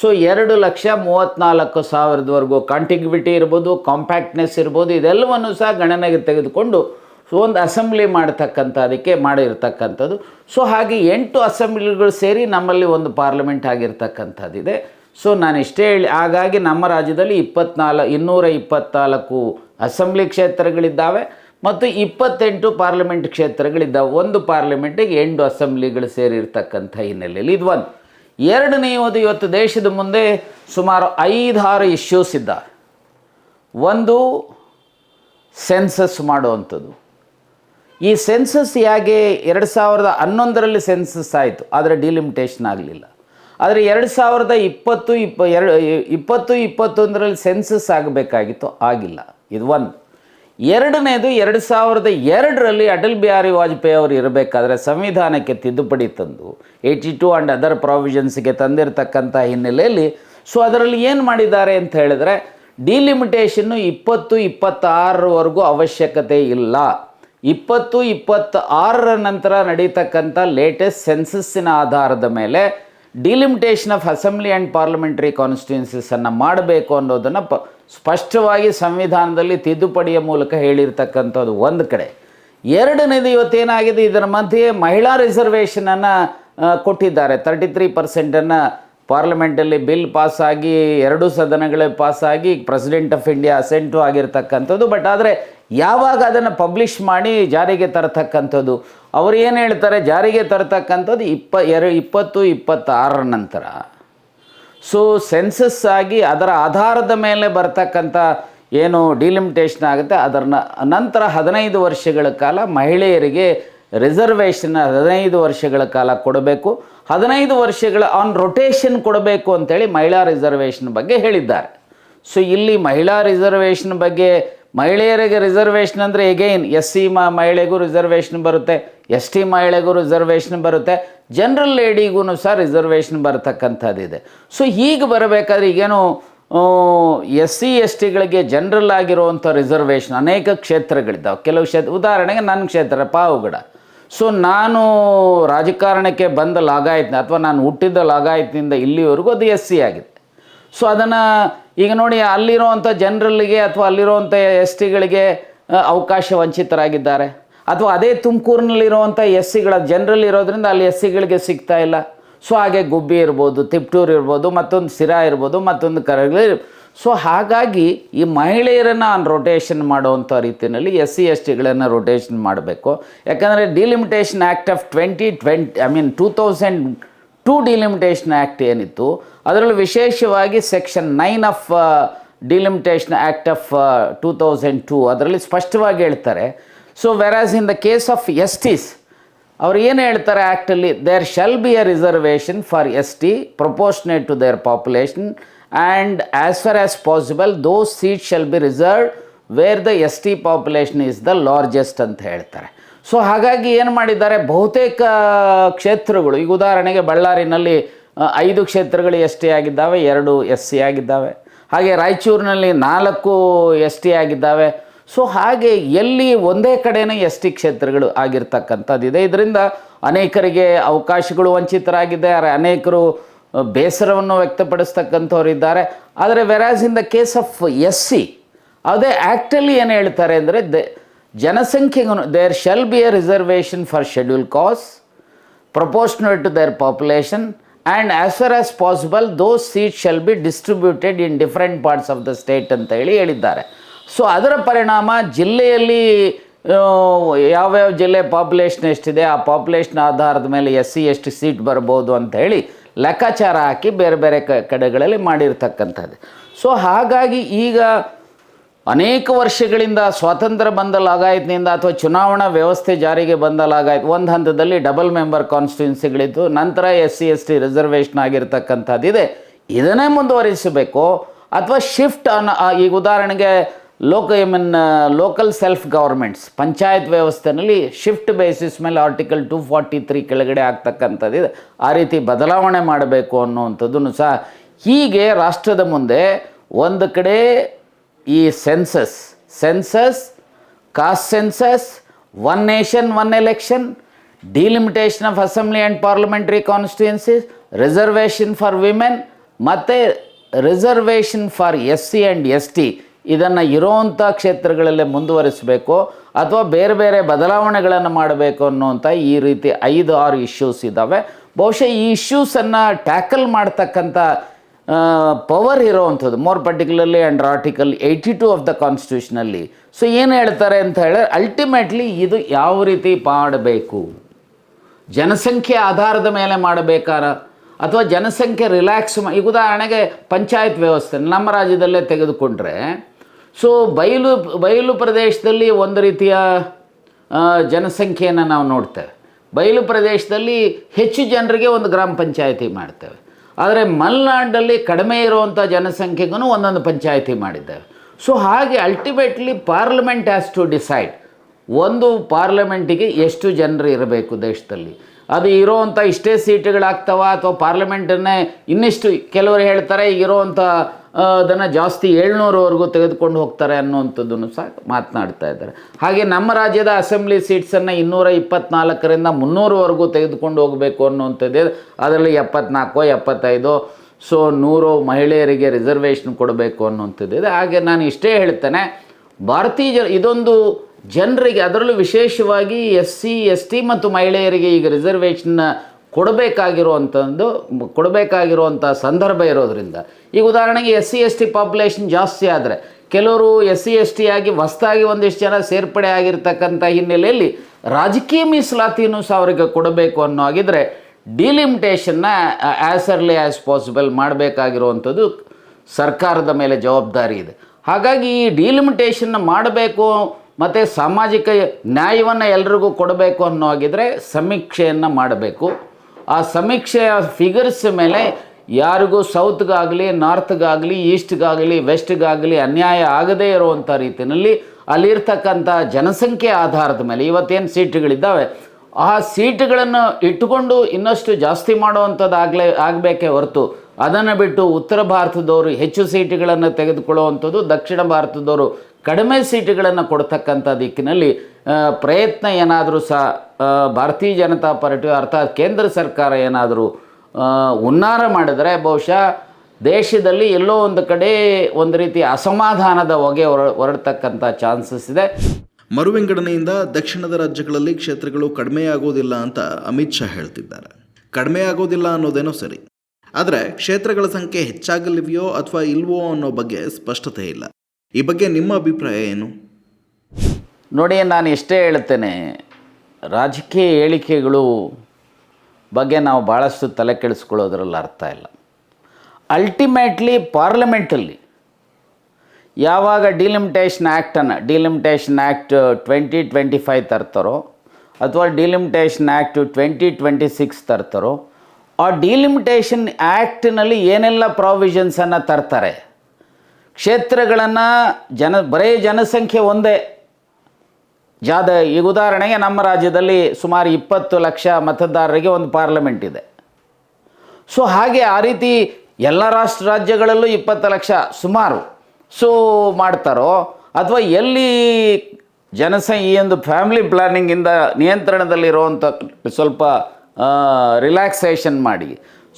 ಸೊ ಎರಡು ಲಕ್ಷ ಮೂವತ್ತ್ನಾಲ್ಕು ಸಾವಿರದವರೆಗೂ ಕಾಂಟಿಗ್ವಿಟಿ ಇರ್ಬೋದು ಕಾಂಪ್ಯಾಕ್ಟ್ನೆಸ್ ಇರ್ಬೋದು, ಇದೆಲ್ಲವನ್ನು ಸಹ ಗಣನೆಗೆ ತೆಗೆದುಕೊಂಡು ಸೊ ಒಂದು ಅಸೆಂಬ್ಲಿ ಮಾಡ್ತಕ್ಕಂಥ ಅದಕ್ಕೆ ಮಾಡಿರ್ತಕ್ಕಂಥದ್ದು. ಸೊ ಹಾಗೆ ಎಂಟು ಅಸೆಂಬ್ಲಿಗಳು ಸೇರಿ ನಮ್ಮಲ್ಲಿ ಒಂದು ಪಾರ್ಲಿಮೆಂಟ್ ಆಗಿರ್ತಕ್ಕಂಥದ್ದಿದೆ. ಸೊ ನಾನು ಇಷ್ಟೇ ಹೇಳಿ, ಹಾಗಾಗಿ ನಮ್ಮ ರಾಜ್ಯದಲ್ಲಿ ಇಪ್ಪತ್ನಾಲ್ಕು ಇನ್ನೂರ ಇಪ್ಪತ್ನಾಲ್ಕು ಅಸೆಂಬ್ಲಿ ಕ್ಷೇತ್ರಗಳಿದ್ದಾವೆ ಮತ್ತು ಇಪ್ಪತ್ತೆಂಟು ಪಾರ್ಲಿಮೆಂಟ್ ಕ್ಷೇತ್ರಗಳಿದ್ದಾವೆ. ಒಂದು ಪಾರ್ಲಿಮೆಂಟಿಗೆ ಎಂಟು ಅಸೆಂಬ್ಲಿಗಳು ಸೇರಿರ್ತಕ್ಕಂಥ ಹಿನ್ನೆಲೆಯಲ್ಲಿ ಇದು ಒಂದು. ಎರಡನೆಯದು ಇವತ್ತು ದೇಶದ ಮುಂದೆ ಸುಮಾರು ಐದಾರು ಇಶ್ಯೂಸ್ ಇದ್ದ ಒಂದು ಸೆನ್ಸಸ್ ಮಾಡುವಂಥದ್ದು. ಈ ಸೆನ್ಸಸ್ ಹೇಗೆ ಎರಡು ಸಾವಿರದ ಹನ್ನೊಂದರಲ್ಲಿ ಸೆನ್ಸಸ್ ಆಯಿತು, ಆದರೆ ಡಿಲಿಮಿಟೇಷನ್ ಆಗಲಿಲ್ಲ. ಆದರೆ ಎರಡು ಸಾವಿರದ ಇಪ್ಪತ್ತು, ಇಪ್ಪ, ಎರಡು, ಇಪ್ಪತ್ತು, ಇಪ್ಪತ್ತೊಂದರಲ್ಲಿ ಸೆನ್ಸಸ್ ಆಗಬೇಕಾಗಿತ್ತು, ಆಗಿಲ್ಲ. ಇದು ಒಂದು. ಎರಡನೇದು, ಎರಡು ಸಾವಿರದ ಎರಡರಲ್ಲಿ ಅಟಲ್ ಬಿಹಾರಿ ವಾಜಪೇಯಿ ಅವರು ಇರಬೇಕಾದ್ರೆ ಸಂವಿಧಾನಕ್ಕೆ ತಿದ್ದುಪಡಿ ತಂದು ಏಯ್ಟಿ ಟು ಆ್ಯಂಡ್ ಅದರ್ ಪ್ರಾವಿಷನ್ಸ್ಗೆ ತಂದಿರತಕ್ಕಂಥ ಹಿನ್ನೆಲೆಯಲ್ಲಿ ಸೊ ಅದರಲ್ಲಿ ಏನು ಮಾಡಿದ್ದಾರೆ ಅಂತ ಹೇಳಿದ್ರೆ ಡಿಲಿಮಿಟೇಷನ್ನು ಇಪ್ಪತ್ತು, ಇಪ್ಪತ್ತಾರರವರೆಗೂ ಅವಶ್ಯಕತೆ ಇಲ್ಲ. ಇಪ್ಪತ್ತು ಇಪ್ಪತ್ತ ಆರರ ನಂತರ ನಡೀತಕ್ಕಂಥ ಲೇಟೆಸ್ಟ್ ಸೆನ್ಸಸ್ಸಿನ ಆಧಾರದ ಮೇಲೆ delimitation of assembly and parliamentary ಕಾನ್ಸ್ಟಿಟ್ಯೂನ್ಸೀಸನ್ನು ಮಾಡಬೇಕು ಅನ್ನೋದನ್ನು ಪ ಸ್ಪಷ್ಟವಾಗಿ ಸಂವಿಧಾನದಲ್ಲಿ ತಿದ್ದುಪಡಿಯ ಮೂಲಕ ಹೇಳಿರ್ತಕ್ಕಂಥದ್ದು ಒಂದು ಕಡೆ. ಎರಡನೇದು ಇವತ್ತೇನಾಗಿದೆ, ಇದರ ಮಧ್ಯೆ ಮಹಿಳಾ ರಿಸರ್ವೇಷನನ್ನು ಕೊಟ್ಟಿದ್ದಾರೆ. ತರ್ಟಿ ತ್ರೀ ಪರ್ಸೆಂಟನ್ನು ಪಾರ್ಲಿಮೆಂಟಲ್ಲಿ ಬಿಲ್ ಪಾಸಾಗಿ ಎರಡು ಸದನಗಳೇ ಪಾಸಾಗಿ ಪ್ರೆಸಿಡೆಂಟ್ ಆಫ್ ಇಂಡಿಯಾ ಅಸೆಂಟು ಆಗಿರ್ತಕ್ಕಂಥದ್ದು. ಬಟ್ ಆದರೆ ಯಾವಾಗ ಅದನ್ನು ಪಬ್ಲಿಷ್ ಮಾಡಿ ಜಾರಿಗೆ ತರತಕ್ಕಂಥದ್ದು? ಅವರು ಏನು ಹೇಳ್ತಾರೆ? ಜಾರಿಗೆ ತರತಕ್ಕಂಥದ್ದು ಇಪ್ಪ ಎರ ಇಪ್ಪತ್ತು, ಇಪ್ಪತ್ತಾರರ ನಂತರ. ಸೊ ಸೆನ್ಸಸ್ ಆಗಿ ಅದರ ಆಧಾರದ ಮೇಲೆ ಬರ್ತಕ್ಕಂಥ ಏನು ಡಿಲಿಮಿಟೇಷನ್ ಆಗುತ್ತೆ ಅದರ ನಂತರ ಹದಿನೈದು ವರ್ಷಗಳ ಕಾಲ ಮಹಿಳೆಯರಿಗೆ ರಿಸರ್ವೇಷನ್ ಹದಿನೈದು ವರ್ಷಗಳ ಕಾಲ ಕೊಡಬೇಕು. ಹದಿನೈದು ವರ್ಷಗಳ ಆನ್ ರೊಟೇಷನ್ ಕೊಡಬೇಕು ಅಂತೇಳಿ ಮಹಿಳಾ ರಿಸರ್ವೇಷನ್ ಬಗ್ಗೆ ಹೇಳಿದ್ದಾರೆ. ಸೊ ಇಲ್ಲಿ ಮಹಿಳಾ ರಿಸರ್ವೇಷನ್ ಬಗ್ಗೆ ಮಹಿಳೆಯರಿಗೆ ರಿಸರ್ವೇಷನ್ ಅಂದರೆ ಎಗೈನ್ ಎಸ್ ಸಿ ಮ ಮಹಿಳೆಗೂ ರಿಸರ್ವೇಷನ್ ಬರುತ್ತೆ ಎಸ್ ಟಿ ಮಹಿಳೆಗೂ ರಿಸರ್ವೇಷನ್ ಬರುತ್ತೆ ಜನರಲ್ ಲೇಡಿಗೂ ಸಹ ರಿಸರ್ವೇಷನ್ ಬರತಕ್ಕಂಥದ್ದಿದೆ ಸೊ ಹೀಗೆ ಬರಬೇಕಾದ್ರೆ ಈಗೇನು ಎಸ್ ಸಿ ಎಸ್ ಟಿಗಳಿಗೆ ಜನರಲ್ ಆಗಿರುವಂಥ ರಿಸರ್ವೇಷನ್ ಅನೇಕ ಕ್ಷೇತ್ರಗಳಿದ್ದಾವೆ. ಕೆಲವು ಕ್ಷೇತ್ರ, ಉದಾಹರಣೆಗೆ ನನ್ನ ಕ್ಷೇತ್ರ, ಪಾವುಗಡ. ಸೊ ನಾನು ರಾಜಕಾರಣಕ್ಕೆ ಬಂದ ಲಾಗಾಯತ್ನ ಅಥವಾ ನಾನು ಹುಟ್ಟಿದ್ದ ಲಾಗಾಯತ್ನಿಂದ ಇಲ್ಲಿವರೆಗೂ ಅದು ಎಸ್ ಸಿ ಆಗಿದೆ. ಸೊ ಅದನ್ನು ಈಗ ನೋಡಿ ಅಲ್ಲಿರುವಂಥ ಜನರಲ್ಲಿಗೆ ಅಥವಾ ಅಲ್ಲಿರುವಂಥ ಎಸ್ ಟಿಗಳಿಗೆ ಅವಕಾಶ ವಂಚಿತರಾಗಿದ್ದಾರೆ. ಅಥವಾ ಅದೇ ತುಮಕೂರಿನಲ್ಲಿರುವಂಥ ಎಸ್ ಸಿಗಳ ಜನರಲ್ ಇರೋದ್ರಿಂದ ಅಲ್ಲಿ ಎಸ್ ಸಿಗಳಿಗೆ ಸಿಗ್ತಾ ಇಲ್ಲ. ಸೊ ಹಾಗೆ ಗುಬ್ಬಿ ಇರ್ಬೋದು, ತಿಪ್ಟೂರು ಇರ್ಬೋದು, ಮತ್ತೊಂದು ಸಿರಾ ಇರ್ಬೋದು, ಮತ್ತೊಂದು ಕರಗಲಿ ಸೊ ಹಾಗಾಗಿ ಈ ಮಹಿಳೆಯರನ್ನು ರೊಟೇಷನ್ ಮಾಡುವಂಥ ರೀತಿಯಲ್ಲಿ ಎಸ್ ಸಿ ಎಸ್ ಟಿಗಳನ್ನು ರೊಟೇಷನ್ ಮಾಡಬೇಕು. ಯಾಕಂದರೆ delimitation act of twenty twenty I mean two thousand two delimitation act ಏನಿತ್ತು, ಅದರಲ್ಲಿ ವಿಶೇಷವಾಗಿ section nine of delimitation act of two thousand two ಅದರಲ್ಲಿ ಸ್ಪಷ್ಟವಾಗಿ ಹೇಳ್ತಾರೆ. So whereas in the case of S Ts ಅವ್ರು ಏನು ಹೇಳ್ತಾರೆ ಆ್ಯಕ್ಟಲ್ಲಿ there shall be a reservation for S T proportionate to their population and as far as possible, those seats shall be reserved where the S T is the largest ಅಂತ ಹೇಳ್ತಾರೆ. So ಹಾಗಾಗಿ ಏನು ಮಾಡಿದ್ದಾರೆ? ಬಹುತೇಕ ಕ್ಷೇತ್ರಗಳು, ಈಗ ಉದಾಹರಣೆಗೆ ಬಳ್ಳಾರಿನಲ್ಲಿ ಐದು ಕ್ಷೇತ್ರಗಳು ಎಸ್ ಟಿ ಆಗಿದ್ದಾವೆ, ಎರಡು ಎಸ್ ಸಿ ಆಗಿದ್ದಾವೆ. ಹಾಗೆ ರಾಯಚೂರಿನಲ್ಲಿ ನಾಲ್ಕು ಎಸ್ ಟಿ ಆಗಿದ್ದಾವೆ. ಸೊ ಹಾಗೆ ಎಲ್ಲಿ ಒಂದೇ ಕಡೆನೇ ಎಸ್ ಟಿ ಕ್ಷೇತ್ರಗಳು ಆಗಿರ್ತಕ್ಕಂಥದ್ದಿದೆ ಇದರಿಂದ ಅನೇಕರಿಗೆ ಅವಕಾಶಗಳು ವಂಚಿತರಾಗಿದ್ದಾರೆ ಅನೇಕರು ಬೇಸರವನ್ನು ವ್ಯಕ್ತಪಡಿಸ್ತಕ್ಕಂಥವ್ರು ಇದ್ದಾರೆ. ಆದರೆ whereas in the case of S C ಅದೇ ಆ್ಯಕ್ಟಲ್ಲಿ ಏನು ಹೇಳ್ತಾರೆ ಅಂದರೆ, the, ಜನಸಂಖ್ಯೆಗೂ there shall be a reservation for schedule caste proportional to their population and as far as possible those seat shall be distributed in different parts of the state ಅಂತ ಹೇಳಿ ಹೇಳಿದ್ದಾರೆ. So ಅದರ ಪರಿಣಾಮ ಜಿಲ್ಲೆಯಲ್ಲಿ ಯಾವ್ಯಾವ ಜಿಲ್ಲೆ ಪಾಪ್ಯುಲೇಷನ್ ಎಷ್ಟಿದೆ, ಆ ಪಾಪ್ಯುಲೇಷನ್ ಆಧಾರದ ಮೇಲೆ ಎಸ್ ಸಿ ಎಷ್ಟು ಸೀಟ್ ಬರ್ಬೋದು ಅಂತ ಹೇಳಿ ಲೆಕ್ಕಾಚಾರ ಹಾಕಿ ಬೇರೆ ಬೇರೆ ಕ, ಕಡೆಗಳಲ್ಲಿ ಮಾಡಿರ್ತಕ್ಕಂಥದ್ದು. ಸೊ ಹಾಗಾಗಿ ಈಗ ಅನೇಕ ವರ್ಷಗಳಿಂದ ಸ್ವಾತಂತ್ರ್ಯ ಬಂದ ಲಾಗಾಯತ್ನಿಂದ ಅಥವಾ ಚುನಾವಣಾ ವ್ಯವಸ್ಥೆ ಜಾರಿಗೆ ಬಂದ ಲಾಗಾಯತ್ ಒಂದು ಹಂತದಲ್ಲಿ ಡಬಲ್ ಮೆಂಬರ್ ಕಾನ್ಸ್ಟಿಟ್ಯೂನ್ಸಿಗಳಿದ್ದು ನಂತರ S C S T reservation ಆಗಿರ್ತಕ್ಕಂಥದ್ದಿದೆ. ಇದನ್ನೇ ಮುಂದುವರಿಸಬೇಕು. ಅಥವಾ ಶಿಫ್ಟ್ ಅನ್ ಈಗ ಉದಾಹರಣೆಗೆ ಲೋಕ I mean local self governments panchayat ವ್ಯವಸ್ಥೆನಲ್ಲಿ shift basis ಮೇಲೆ ಆರ್ಟಿಕಲ್ ಟು ಫಾರ್ಟಿ ತ್ರೀ ಕೆಳಗಡೆ ಆಗ್ತಕ್ಕಂಥದ್ದಿದೆ ಆ ರೀತಿ ಬದಲಾವಣೆ ಮಾಡಬೇಕು ಅನ್ನುವಂಥದ್ದನ್ನು ಸಹ ಹೀಗೆ ರಾಷ್ಟ್ರದ ಮುಂದೆ ಒಂದು ಕಡೆ ಈ census census caste census one nation one election delimitation of assembly and parliamentary constituencies reservation for women ಮತ್ತು reservation for S C and S T ಇದನ್ನು ಇರೋವಂಥ ಕ್ಷೇತ್ರಗಳಲ್ಲೇ ಮುಂದುವರಿಸಬೇಕು ಅಥವಾ ಬೇರೆ ಬೇರೆ ಬದಲಾವಣೆಗಳನ್ನು ಮಾಡಬೇಕು ಅನ್ನುವಂಥ ಈ ರೀತಿ ಐದು ಆರು ಇಶ್ಯೂಸ್ ಇದ್ದಾವೆ ಬಹುಶಃ ಈ ಇಶ್ಯೂಸನ್ನು ಟ್ಯಾಕಲ್ ಮಾಡ್ತಕ್ಕಂಥ power ಇರೋವಂಥದ್ದು. More particularly under article eighty two of the ಕಾನ್ಸ್ಟಿಟ್ಯೂಷನಲ್ಲಿ so ಏನು ಹೇಳ್ತಾರೆ ಅಂತ ಹೇಳಿದ್ರೆ ಅಲ್ಟಿಮೇಟ್ಲಿ ಇದು ಯಾವ ರೀತಿ ಮಾಡಬೇಕು? ಜನಸಂಖ್ಯೆ ಆಧಾರದ ಮೇಲೆ ಮಾಡಬೇಕಾರ? ಅಥವಾ ಜನಸಂಖ್ಯೆ ರಿಲ್ಯಾಕ್ಸ್ ಈಗ ಉದಾಹರಣೆಗೆ ಪಂಚಾಯತ್ ವ್ಯವಸ್ಥೆ ನಮ್ಮ ರಾಜ್ಯದಲ್ಲೇ ತೆಗೆದುಕೊಂಡ್ರೆ ಸೊ ಬಯಲು ಬಯಲು ಪ್ರದೇಶದಲ್ಲಿ ಒಂದು ರೀತಿಯ ಜನಸಂಖ್ಯೆಯನ್ನು ನಾವು ನೋಡ್ತೇವೆ. ಬಯಲು ಪ್ರದೇಶದಲ್ಲಿ ಹೆಚ್ಚು ಜನರಿಗೆ ಒಂದು ಗ್ರಾಮ ಪಂಚಾಯಿತಿ ಮಾಡ್ತೇವೆ. ಆದರೆ ಮಲೆನಾಡಲ್ಲಿ ಕಡಿಮೆ ಇರುವಂಥ ಜನಸಂಖ್ಯೆಗೂ ಒಂದೊಂದು ಪಂಚಾಯಿತಿ ಮಾಡಿದ್ದೇವೆ. ಸೊ ಹಾಗೆ ultimately parliament has to decide ಒಂದು ಪಾರ್ಲಿಮೆಂಟಿಗೆ ಎಷ್ಟು ಜನರು ಇರಬೇಕು ದೇಶದಲ್ಲಿ. ಅದು ಇರೋವಂಥ ಇಷ್ಟೇ ಸೀಟುಗಳಾಗ್ತವ ಅಥವಾ ಪಾರ್ಲಿಮೆಂಟನ್ನೇ ಇನ್ನಿಷ್ಟು ಕೆಲವರು ಹೇಳ್ತಾರೆ ಈಗ ಅದನ್ನು ಜಾಸ್ತಿ ಏಳ್ನೂರವರೆಗೂ ತೆಗೆದುಕೊಂಡು ಹೋಗ್ತಾರೆ ಅನ್ನುವಂಥದ್ದನ್ನು ಸಹ ಮಾತನಾಡ್ತಾ ಇದ್ದಾರೆ. ಹಾಗೆ ನಮ್ಮ ರಾಜ್ಯದ ಅಸೆಂಬ್ಲಿ ಸೀಟ್ಸನ್ನು ಇನ್ನೂರ ಇಪ್ಪತ್ನಾಲ್ಕರಿಂದ ಮುನ್ನೂರವರೆಗೂ ತೆಗೆದುಕೊಂಡು ಹೋಗಬೇಕು ಅನ್ನುವಂಥದ್ದೇ. ಅದರಲ್ಲಿ ಎಪ್ಪತ್ನಾಲ್ಕು, ಎಪ್ಪತ್ತೈದು, ಸೊ ನೂರು ಮಹಿಳೆಯರಿಗೆ ರಿಸರ್ವೇಷನ್ ಕೊಡಬೇಕು ಅನ್ನುವಂಥದ್ದಿದೆ ಹಾಗೆ ನಾನು ಇಷ್ಟೇ ಹೇಳ್ತೇನೆ, ಭಾರತೀಯ ಜ ಇದೊಂದು ಜನರಿಗೆ, ಅದರಲ್ಲೂ ವಿಶೇಷವಾಗಿ ಎಸ್ ಸಿ ಎಸ್ ಟಿ ಮತ್ತು ಮಹಿಳೆಯರಿಗೆ ಈಗ ರಿಸರ್ವೇಷನ್ನ ಕೊಡಬೇಕಾಗಿರುವಂಥದ್ದು ಕೊಡಬೇಕಾಗಿರುವಂಥ ಸಂದರ್ಭ ಇರೋದರಿಂದ. ಈಗ ಉದಾಹರಣೆಗೆ S C S T population ಜಾಸ್ತಿ ಆದರೆ, ಕೆಲವರು ಎಸ್ ಸಿ ಎಸ್ ಟಿ ಆಗಿ ಹೊಸ್ದಾಗಿ ಒಂದಿಷ್ಟು ಜನ ಸೇರ್ಪಡೆ ಆಗಿರ್ತಕ್ಕಂಥ ಹಿನ್ನೆಲೆಯಲ್ಲಿ ರಾಜಕೀಯ ಮೀಸಲಾತಿಯನ್ನು ಸಹ ಅವರಿಗೆ ಕೊಡಬೇಕು ಅನ್ನೋ ಆಗಿದ್ರೆ ಡಿಲಿಮಿಟೇಷನ್ನ ಆ್ಯಸ್ ಅರ್ಲಿ ಆ್ಯಸ್ ಪಾಸಿಬಲ್ ಮಾಡಬೇಕಾಗಿರುವಂಥದ್ದು ಸರ್ಕಾರದ ಮೇಲೆ ಜವಾಬ್ದಾರಿ ಇದೆ. ಹಾಗಾಗಿ ಈ ಡಿಲಿಮಿಟೇಷನ್ನ ಮಾಡಬೇಕು ಮತ್ತು ಸಾಮಾಜಿಕ ನ್ಯಾಯವನ್ನು ಎಲ್ರಿಗೂ ಕೊಡಬೇಕು ಅನ್ನೋ ಹಾಗಿದ್ರೆ ಸಮೀಕ್ಷೆಯನ್ನು ಮಾಡಬೇಕು. ಆ ಸಮೀಕ್ಷೆಯ ಫಿಗರ್ಸ್ ಮೇಲೆ ಯಾರಿಗೂ ಸೌತ್ಗಾಗಲಿ ನಾರ್ತ್ಗಾಗಲಿ ಈಸ್ಟ್ಗಾಗಲಿ ವೆಸ್ಟ್ಗಾಗಲಿ ಅನ್ಯಾಯ ಆಗದೇ ಇರುವಂಥ ರೀತಿಯಲ್ಲಿ ಅಲ್ಲಿರ್ತಕ್ಕಂಥ ಜನಸಂಖ್ಯೆ ಆಧಾರದ ಮೇಲೆ ಇವತ್ತೇನು ಸೀಟುಗಳಿದ್ದಾವೆ, ಆ ಸೀಟುಗಳನ್ನು ಇಟ್ಟುಕೊಂಡು ಇನ್ನಷ್ಟು ಜಾಸ್ತಿ ಮಾಡುವಂಥದ್ದಾಗಲೇ ಆಗಬೇಕೇ ಹೊರತು ಅದನ್ನು ಬಿಟ್ಟು ಉತ್ತರ ಭಾರತದವರು ಹೆಚ್ಚು ಸೀಟುಗಳನ್ನು ತೆಗೆದುಕೊಳ್ಳುವಂಥದ್ದು ದಕ್ಷಿಣ ಭಾರತದವರು ಕಡಿಮೆ ಸೀಟುಗಳನ್ನು ಕೊಡ್ತಕ್ಕಂಥ ದಿಕ್ಕಿನಲ್ಲಿ ಪ್ರಯತ್ನ ಏನಾದರೂ ಸಹ ಭಾರತೀಯ ಜನತಾ ಪಾರ್ಟಿ ಅರ್ಥಾತ್ ಕೇಂದ್ರ ಸರ್ಕಾರ ಏನಾದರೂ ಉನ್ನಾರ ಮಾಡಿದರೆ ಬಹುಶಃ ದೇಶದಲ್ಲಿ ಎಲ್ಲೋ ಒಂದು ಕಡೆ ಒಂದು ರೀತಿ ಅಸಮಾಧಾನದ ಹೊಗೆ ಹೊರ, ಹೊರಡ್ತಕ್ಕಂಥ ಚಾನ್ಸಸ್ ಇದೆ. ಮರುವಿಂಗಡಣೆಯಿಂದ ದಕ್ಷಿಣದ ರಾಜ್ಯಗಳಲ್ಲಿ ಕ್ಷೇತ್ರಗಳು ಕಡಿಮೆಯಾಗೋದಿಲ್ಲ ಅಂತ ಅಮಿತ್ ಶಾ ಹೇಳ್ತಿದ್ದಾರೆ. ಕಡಿಮೆಯಾಗೋದಿಲ್ಲ ಅನ್ನೋದೇನೋ ಸರಿ. ಆದರೆ ಕ್ಷೇತ್ರಗಳ ಸಂಖ್ಯೆ ಹೆಚ್ಚಾಗಲಿವೆಯೋ ಅಥವಾ ಇಲ್ವೋ ಅನ್ನೋ ಬಗ್ಗೆ ಸ್ಪಷ್ಟತೆ ಇಲ್ಲ. ಈ ಬಗ್ಗೆ ನಿಮ್ಮ ಅಭಿಪ್ರಾಯ ಏನು? ನೋಡಿ, ನಾನು ಇಷ್ಟೇ ಹೇಳ್ತೇನೆ, ರಾಜಕೀಯ ಹೇಳಿಕೆಗಳು ಬಗ್ಗೆ ನಾವು ಭಾಳಷ್ಟು ತಲೆ ಕೆಡಿಸ್ಕೊಳ್ಳೋದ್ರಲ್ಲಿ ಅರ್ಥ ಇಲ್ಲ. ಅಲ್ಟಿಮೇಟ್ಲಿ ಪಾರ್ಲಿಮೆಂಟಲ್ಲಿ ಯಾವಾಗ delimitation ಆ್ಯಕ್ಟನ್ನು delimitation act twenty twenty five ತರ್ತಾರೋ, ಅಥವಾ delimitation act twenty twenty six ತರ್ತಾರೋ, ಆ ಡಿಲಿಮಿಟೇಷನ್ ಆ್ಯಕ್ಟ್ನಲ್ಲಿ ಏನೆಲ್ಲ ಪ್ರಾವಿಷನ್ಸನ್ನು ತರ್ತಾರೆ? ಕ್ಷೇತ್ರಗಳನ್ನು ಜನ, ಬರೇ ಜನಸಂಖ್ಯೆ ಒಂದೇ. ಜಾದ, ಈಗ ಉದಾಹರಣೆಗೆ ನಮ್ಮ ರಾಜ್ಯದಲ್ಲಿ ಸುಮಾರು ಇಪ್ಪತ್ತು ಲಕ್ಷ ಮತದಾರರಿಗೆ ಒಂದು ಪಾರ್ಲಿಮೆಂಟ್ ಇದೆ. ಸೊ, ಹಾಗೆ ಆ ರೀತಿ ಎಲ್ಲ ರಾಷ್ಟ್ರ, ರಾಜ್ಯಗಳಲ್ಲೂ ಇಪ್ಪತ್ತು ಲಕ್ಷ ಸುಮಾರು ಸೊ ಮಾಡ್ತಾರೋ, ಅಥವಾ ಎಲ್ಲಿ ಜನಸಂಖ್ಯೆ ಈ ಒಂದು ಫ್ಯಾಮಿಲಿ ಪ್ಲಾನಿಂಗಿಂದ ನಿಯಂತ್ರಣದಲ್ಲಿರುವಂಥ ಸ್ವಲ್ಪ ರಿಲ್ಯಾಕ್ಸೇಷನ್ ಮಾಡಿ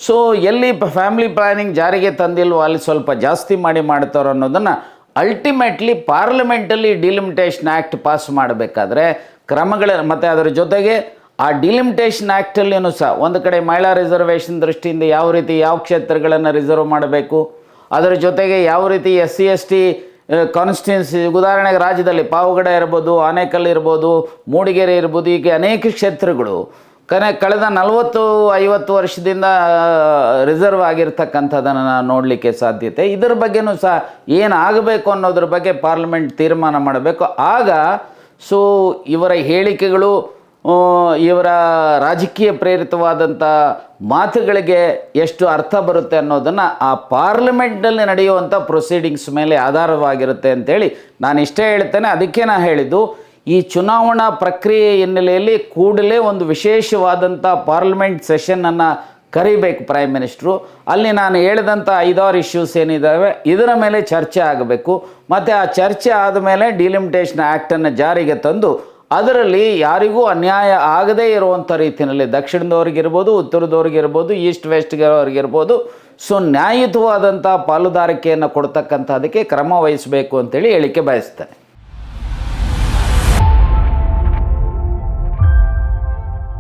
ಸೊ ಎಲ್ಲಿ ಫ್ಯಾಮಿಲಿ ಪ್ಲಾನಿಂಗ್ ಜಾರಿಗೆ ತಂದಿಲ್ವೋ ಅಲ್ಲಿ ಸ್ವಲ್ಪ ಜಾಸ್ತಿ ಮಾಡಿ ಮಾಡ್ತಾರೋ ಅನ್ನೋದನ್ನು ಅಲ್ಟಿಮೇಟ್ಲಿ ಪಾರ್ಲಿಮೆಂಟಲ್ಲಿ ಡಿಲಿಮಿಟೇಷನ್ ಆ್ಯಕ್ಟ್ ಪಾಸ್ ಮಾಡಬೇಕಾದ್ರೆ ಕ್ರಮಗಳ, ಮತ್ತು ಅದರ ಜೊತೆಗೆ ಆ ಡಿಲಿಮಿಟೇಷನ್ ಆ್ಯಕ್ಟಲ್ಲಿಯೂ ಸಹ ಒಂದು ಕಡೆ ಮಹಿಳಾ ರಿಸರ್ವೇಷನ್ ದೃಷ್ಟಿಯಿಂದ ಯಾವ ರೀತಿ ಯಾವ ಕ್ಷೇತ್ರಗಳನ್ನು ರಿಸರ್ವ್ ಮಾಡಬೇಕು, ಅದರ ಜೊತೆಗೆ ಯಾವ ರೀತಿ S C S T constituency ಉದಾಹರಣೆಗೆ ರಾಜ್ಯದಲ್ಲಿ ಪಾವಗಡ ಇರ್ಬೋದು, ಆನೇಕಲ್ ಇರ್ಬೋದು, ಮೂಡಿಗೆರೆ ಇರ್ಬೋದು, ಹೀಗೆ ಅನೇಕ ಕ್ಷೇತ್ರಗಳು ಕನೆ ಕಳೆದ ನಲವತ್ತು, ಐವತ್ತು ವರ್ಷದಿಂದ ರಿಸರ್ವ್ ಆಗಿರ್ತಕ್ಕಂಥದ್ದನ್ನು ನಾವು ನೋಡಲಿಕ್ಕೆ ಸಾಧ್ಯತೆ. ಇದರ ಬಗ್ಗೆನೂ ಸಹ ಏನಾಗಬೇಕು ಅನ್ನೋದ್ರ ಬಗ್ಗೆ ಪಾರ್ಲಿಮೆಂಟ್ ತೀರ್ಮಾನ ಮಾಡಬೇಕು. ಆಗ, ಸೊ, ಇವರ ಹೇಳಿಕೆಗಳು ಇವರ ರಾಜಕೀಯ ಪ್ರೇರಿತವಾದಂಥ ಮಾತುಗಳಿಗೆ ಎಷ್ಟು ಅರ್ಥ ಬರುತ್ತೆ ಅನ್ನೋದನ್ನು ಆ ಪಾರ್ಲಿಮೆಂಟ್ನಲ್ಲಿ ನಡೆಯುವಂಥ ಪ್ರೊಸೀಡಿಂಗ್ಸ್ ಮೇಲೆ ಆಧಾರವಾಗಿರುತ್ತೆ ಅಂತೇಳಿ ನಾನು ಇಷ್ಟೇ ಹೇಳ್ತೇನೆ. ಅದಕ್ಕೆ ನಾನು ಹೇಳಿದ್ದು ಈ ಚುನಾವಣಾ ಪ್ರಕ್ರಿಯೆ ಹಿನ್ನೆಲೆಯಲ್ಲಿ ಕೂಡಲೇ ಒಂದು ವಿಶೇಷವಾದಂಥ ಪಾರ್ಲಿಮೆಂಟ್ ಸೆಷನನ್ನು ಕರಿಬೇಕು ಪ್ರೈಮ್ ಮಿನಿಸ್ಟ್ರು. ಅಲ್ಲಿ ನಾನು ಹೇಳಿದಂಥ ಐದಾರು ಇಶ್ಯೂಸ್ ಏನಿದ್ದಾವೆ ಇದರ ಮೇಲೆ ಚರ್ಚೆ ಆಗಬೇಕು. ಮತ್ತು ಆ ಚರ್ಚೆ ಆದಮೇಲೆ ಡಿಲಿಮಿಟೇಷನ್ ಆ್ಯಕ್ಟನ್ನು ಜಾರಿಗೆ ತಂದು ಅದರಲ್ಲಿ ಯಾರಿಗೂ ಅನ್ಯಾಯ ಆಗದೇ ಇರುವಂಥ ರೀತಿಯಲ್ಲಿ ದಕ್ಷಿಣದವ್ರಿಗಿರ್ಬೋದು ಉತ್ತರದವ್ರಿಗಿರ್ಬೋದು ಈಸ್ಟ್ ವೆಸ್ಟ್ಗವ್ರಿಗಿರ್ಬೋದು ಸೊ ನ್ಯಾಯಯುತವಾದಂಥ ಪಾಲುದಾರಿಕೆಯನ್ನು ಕೊಡ್ತಕ್ಕಂಥದಕ್ಕೆ ಕ್ರಮ ವಹಿಸಬೇಕು ಅಂತೇಳಿ ಹೇಳಿಕೆ ಬಯಸ್ತೇನೆ.